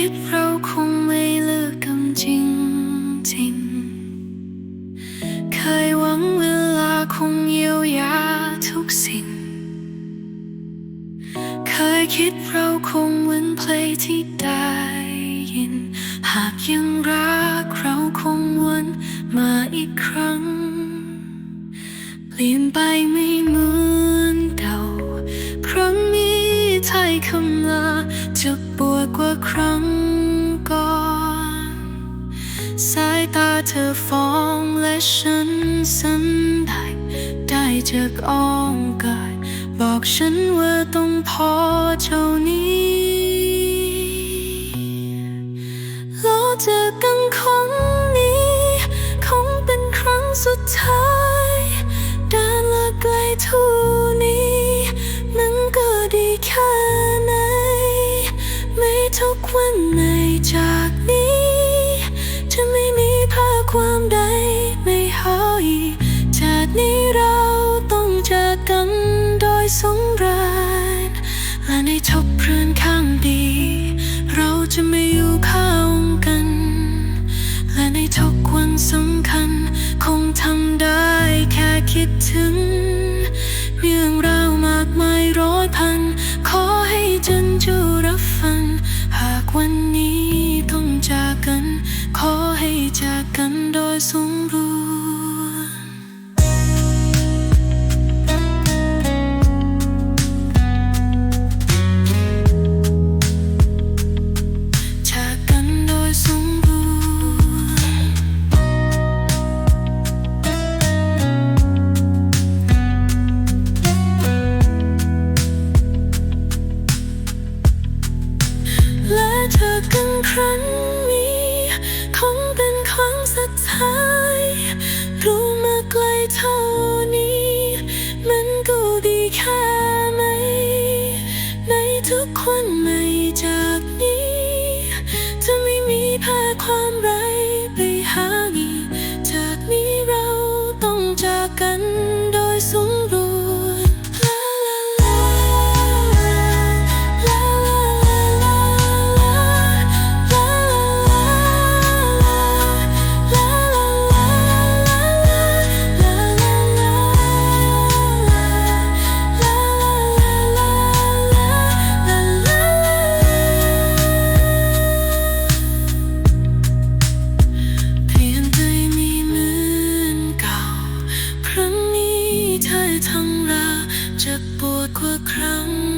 คิดเราคงไม่เลิกกันจริงจริงเคยหวังเวลาคงเยียวยาทุกสิ่ง เคยคิดเราคงเหมือนเพลงที่ได้ยิน หากยังรักเราคงวนมาอีกครั้ง เปลี่ยนไปไม่เหมือน ครั้งก่อน สายตาเธอฟ้องและฉันสันได้ได้จากอ้อมกาย บอกฉันว่าต้องพอเท่านี้แล้วเจอกัน ทุกวันในจากนี้ จะไม่มีภาความใดไม่หายจากนี้เราต้องจากกันโดยสงรานและในทบเรือนข้างดี เราจะไม่อยู่ข้างกัน และในทุกวันสำคัญ คงทำได้แค่คิดถึง เรื่องราวมากมายร้อยพัน วันนี้ต้องจากกัน ขอให้จากกันโดยสมรู้ อกันครั้งนี้ คงเป็นครั้งสุดท้ายรู้มาไกลเท่านี้ มันก็ดีแค่ไหนในทุกคนไม่จากนี้ จะไม่มีแพ้ความรัก จะปวดกว่าครั้ง